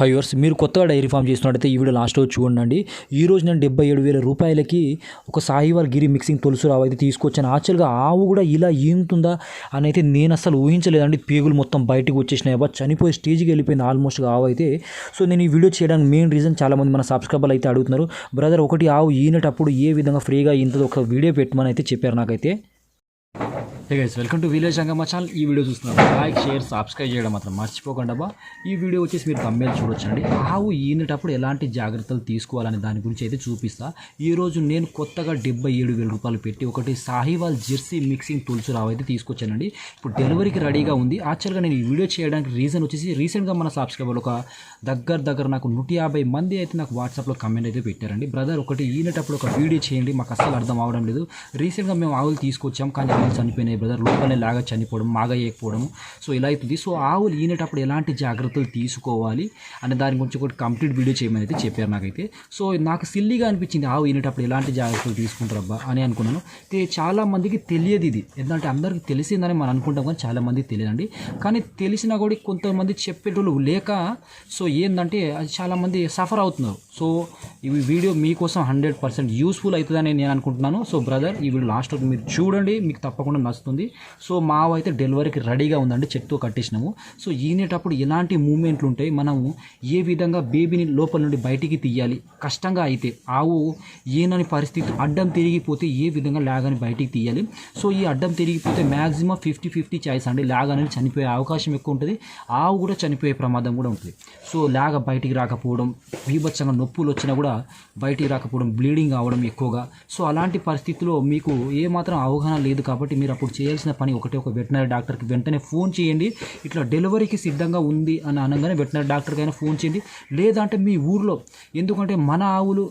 హైవర్స్ మీరు కొత్తగా dairy farm చేస్తున్నట్టయితే ఈ వీడియో లాస్ట్ రోజు చూడండి. ఈ రోజు నేను డెబ్బై ఏడు వేల రూపాయలకి ఒక సాయివాల్ గిరి మిక్సింగ్ తొలుసు రావు అయితే తీసుకొచ్చాను. యాక్చువల్గా ఆవు కూడా ఇలా ఈనుతుందా అని అయితే నేను అసలు ఊహించలేదండి. పేగులు మొత్తం బయటకు వచ్చేసినాయి. అబ్బా చనిపోయే స్టేజ్కి వెళ్ళిపోయింది ఆల్మోస్ట్ ఆవు అయితే. సో నేను ఈ వీడియో చేయడానికి మెయిన్ రీజన్ చాలామంది మన సబ్స్క్రైబర్లు అయితే అడుగుతున్నారు. బ్రదర్ ఒకటి ఆవు ఈనేటప్పుడు ఏ విధంగా ఫ్రీగా ఈనుతుందో ఒక వీడియో పెట్టమని అయితే చెప్పారు నాకైతే. Hey guys welcome to village Angamma channel ఈ వీడియో చూస్తున్నారు లైక్ షేర్ సబ్స్క్రైబ్ చేయడం మాత్రం మర్చిపోకుండా అబ్బా ఈ వీడియో వచ్చేసి మీరు తమ్మేలు చూడొచ్చండి. ఆవు ఈనేటప్పుడు ఎలాంటి జాగ్రత్తలు తీసుకోవాలని దాని గురించి అయితే చూపిస్తా. ఈ రోజు నేను కొత్తగా డెబ్బై ఏడు వేల రూపాయలు పెట్టి ఒకటి సాహివాల్ జెర్సీ మిక్సింగ్ టూల్స్ రావు అయితే తీసుకొచ్చానండి. ఇప్పుడు డెలివరీకి రెడీగా ఉంది. యాక్చువల్గా నేను ఈ వీడియో చేయడానికి రీజన్ వచ్చేసి రీసెంట్గా మన సబ్స్క్రైబర్లు ఒక దగ్గర దగ్గర నాకు నూట యాభై మంది అయితే నాకు వాట్సాప్లో కమెంట్ అయితే పెట్టారండి. బ్రదర్ ఒకటి ఈనేటప్పుడు ఒక వీడియో చేయండి. మాకు అస్సలు అర్థం అవడం లేదు. రీసెంట్గా మేము ఆవులు తీసుకొచ్చాం కానీ ఆవులు చనిపోయినాయి. బ్రదర్ లోపలనే లాగా చనిపోవడం మాగయ్యకపోవడం సో ఇలా అవుతుంది. సో ఆవులు ఈనేటప్పుడు ఎలాంటి జాగ్రత్తలు తీసుకోవాలి అనే దాని గురించి ఒకటి కంప్లీట్ వీడియో చేయమని అయితే చెప్పారు నాకైతే. సో నాకు సిల్లీగా అనిపించింది ఆవు ఈనేటప్పుడు ఎలాంటి జాగ్రత్తలు తీసుకుంటారు అబ్బా అని అనుకున్నాను. చాలామందికి చాలా మందికి తెలియదు ఇది. ఎందుకంటే అందరికీ తెలిసిందని మనం అనుకుంటాం కానీ చాలామంది తెలియదండి. కానీ తెలిసినా కూడా కొంతమంది చెప్పేటోళ్ళు లేక సో ఏంటంటే అది చాలామంది సఫర్ అవుతున్నారు. సో ఈ వీడియో మీకోసం హండ్రెడ్ పర్సెంట్ యూస్ఫుల్ అవుతుందని నేను అనుకుంటున్నాను. సో బ్రదర్ ఈ వీడియో లాస్ట్ వరకు మీరు చూడండి మీకు తప్పకుండా నచ్చుతుంది. సో మావ అయితే డెలివరీకి రెడీగా ఉందండి చెట్టు కట్టేసినాము. సో ఈనేటప్పుడు ఎలాంటి మూమెంట్లు ఉంటాయి? మనము ఏ విధంగా బేబీని లోపల నుండి బయటికి తీయాలి? కష్టంగా అయితే ఆవు ఏనని పరిస్థితి అడ్డం తిరిగిపోతే ఏ విధంగా లాగని బయటికి తీయాలి? సో ఈ అడ్డం తిరిగిపోతే మ్యాక్సిమం ఫిఫ్టీ ఫిఫ్టీ ఛాయిస్ అండి. లాగ్ అనేది చనిపోయే అవకాశం ఎక్కువ ఉంటుంది. ఆవు కూడా చనిపోయే ప్రమాదం కూడా ఉంటుంది. సో లాగ బయటికి రాకపోవడం బీభత్సంగా నొప్పులు వచ్చినా కూడా బయటికి రాకపోవడం బ్లీడింగ్ అవ్వడం ఎక్కువగా. సో అలాంటి పరిస్థితిలో మీకు ఏమాత్రం అవగాహన లేదు కాబట్టి మీరు అప్పుడు చేయాల్సిన పని ఒకటే ఒక వెటనరీ డాక్టర్కి వెంటనే ఫోన్ చేయండి. ఇట్లా డెలివరీకి సిద్ధంగా ఉంది అని అనగానే వెటనరీ డాక్టర్కి అయినా ఫోన్ చేయండి. లేదంటే మీ ఊర్లో ఎందుకంటే మన ఆవులు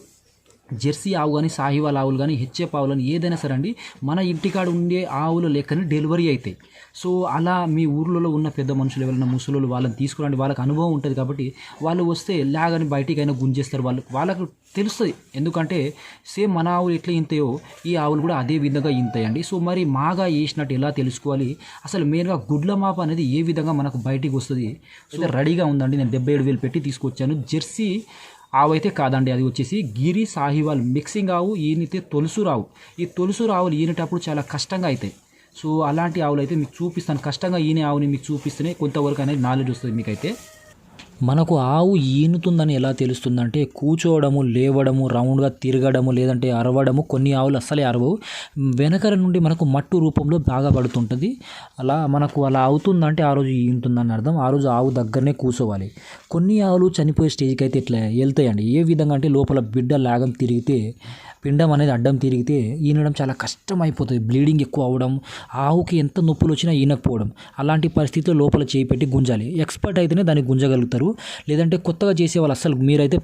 జెర్సీ ఆవు కానీ సాహివాల్ ఆవులు కానీ హెచ్ఎఫ్ ఆవులు కానీ ఏదైనా సరే అండి మన ఇంటికాడ ఉండే ఆవులు లెక్కనే డెలివరీ అవుతాయి సో అలా మీ ఊర్లలో ఉన్న పెద్ద మనుషులు ఎవరైనా ముసలోళ్ళు వాళ్ళని తీసుకురండి వాళ్ళకి అనుభవం ఉంటుంది కాబట్టి వాళ్ళు వస్తే లాగని బయటికైనా గుంజేస్తారు. వాళ్ళు వాళ్ళకు తెలుస్తుంది. ఎందుకంటే సేమ్ మన ఆవులు ఎట్లా ఇంతాయో ఈ ఆవులు కూడా అదే విధంగా ఇంతాయండి. సో మరి మాగా వేసినట్టు ఎలా తెలుసుకోవాలి? అసలు మెయిన్గా గుడ్ల మాప అనేది ఏ విధంగా మనకు బయటికి వస్తుంది? అయితే రెడీగా ఉందండి. నేను డెబ్బై ఏడు వేలు పెట్టి తీసుకొచ్చాను. జెర్సీ ఆవైతే కాదండి అది వచ్చేసి గిరి సాహివాల్ మిక్సింగ్ ఆవు ఈనితే తొలుసు రావు. ఈ తొలుసు రావులు ఈనేటప్పుడు చాలా కష్టంగా అవుతాయి సో అలాంటి ఆవులు అయితే మీకు చూపిస్తాను. కష్టంగా ఈనే ఆవుని మీకు చూపిస్తేనే కొంతవరకు అనేది నాలెడ్జ్ వస్తుంది మీకైతే. మనకు ఆవు ఈనుతుందని ఎలా తెలుస్తుందంటే కూర్చోవడము లేవడము రౌండ్గా తిరగడము లేదంటే అరవడము కొన్ని ఆవులు అస్సలే అరవవు. వెనకల నుండి మనకు మట్టు రూపంలో బాగా పడుతుంటుంది. అలా మనకు అలా అవుతుందంటే ఆ రోజు ఈనుతుందని అర్థం. ఆ రోజు ఆవు దగ్గరనే కూర్చోవాలి కొన్ని ఆవులు చనిపోయే స్టేజ్కి అయితే ఇట్లా వెళ్తాయండి. ఏ విధంగా అంటే లోపల బిడ్డ లాగం తిరిగితే పిండం అనేది అడ్డం తిరిగితే ఈనడం చాలా కష్టం అయిపోతుంది బ్లీడింగ్ ఎక్కువ అవడం ఆవుకి ఎంత నొప్పులు వచ్చినా ఈనకపోవడం అలాంటి పరిస్థితిలో లోపల చేయి పెట్టి గుంజాలి. ఎక్స్పర్ట్ అయితేనే దాన్ని గుంజగలుగుతారు. లేదంటే కొత్తగా చేసే వాళ్ళు అసలు మీరైతే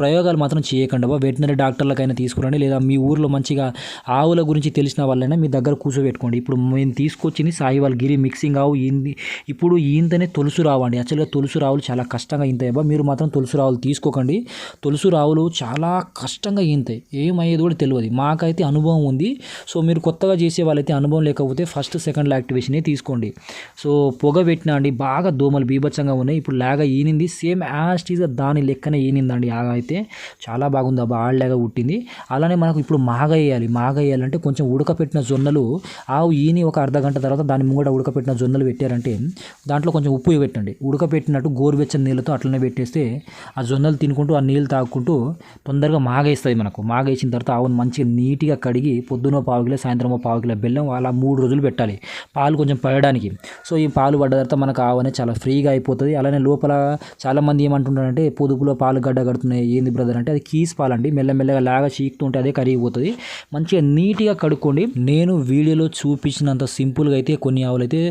ప్రయోగాలు మాత్రం చేయకండి చేయకుండా వెటనరీ డాక్టర్లకైనా తీసుకురండి. లేదా మీ ఊర్లో మంచిగా ఆవుల గురించి తెలిసిన వాళ్ళైనా మీ దగ్గర కూర్చోబెట్టుకోండి. ఇప్పుడు మేము తీసుకొచ్చింది సాయివాల్ గిరి మిక్సింగ్ ఆవు. ఈంది ఇప్పుడు ఈంతనే తొలుసు రావండి యాక్చువల్గా తొలుసు రావులు చాలా కష్టంగా ఈంతాయి మీరు మాత్రం తులుసు రావులు తీసుకోకండి. తొలుసు రావులు చాలా కష్టంగా ఈంతాయి. ఏమయ్యేది కూడా తెలియదు. మాకైతే అనుభవం ఉంది. సో మీరు కొత్తగా చేసే వాళ్ళైతే అనుభవం లేకపోతే ఫస్ట్ సెకండ్ యాక్టివేషనే తీసుకోండి. సో పొగ పెట్టినా అండి బాగా దోమలు బీభత్సంగా ఉన్నాయి. ఇప్పుడు లాగా ఈనింది. సేమ్ యాస్టీగా దాని లెక్కనే ఈనిందండి. అయితే అయితే చాలా బాగుంది. అబ్బా ఆళ్ళలాగా పుట్టింది అలానే మనకు ఇప్పుడు మాగ వేయాలి. మాగ వేయాలంటే కొంచెం ఉడకపెట్టిన జొన్నలు ఆవు ఈని ఒక అర్ధ గంట తర్వాత దాని ముంగట ఉడకపెట్టిన జొన్నలు పెట్టారంటే దాంట్లో కొంచెం ఉప్పు పెట్టండి. ఉడకపెట్టినట్టు గోరువెచ్చని నీళ్ళతో అట్లనే పెట్టేస్తే ఆ జొన్నలు తినుకుంటూ ఆ నీళ్ళు తాగుకుంటూ తొందరగా మాగేస్తుంది మనకు. మాగేసిన తర్వాత ఆవును మంచిగా నీట్గా కడిగి పొద్దున పావు కిలో సాయంత్రం పావు కిలో బెల్లం అలా మూడు రోజులు పెట్టాలి. పాలు కొంచెం పడడానికి. సో ఈ పాలు పడ్డ తర్వాత మనకు ఆవు అనేది చాలా ఫ్రీగా అయిపోతుంది. అలానే లోపల చాలామంది ఏమంటుంటారంటే పొదుపులో పాలు గడ్డ కడుతున్నాయి ఏంది బ్రదర్ అంటే అది కీస్ పాలండి. మెల్లమెల్లగా లాగా చీకుతుంటే అదే కరిగిపోతుంది. మంచిగా నీట్గా కడుక్కోండి. నేను వీడియోలో చూపించినంత సింపుల్గా అయితే కొన్ని ఆవులు అయితే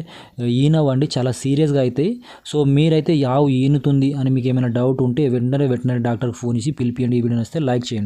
ఈనవండి. చాలా సీరియస్గా అవుతాయి సో మీరైతే ఆవు ఈనుతుంది అని మీకు ఏమైనా డౌట్ ఉంటే వెంటనే వెటనరీ డాక్టర్కి ఫోన్ చేసి పిలిపియండి. ఈ వీడియో వస్తే లైక్ చేయండి.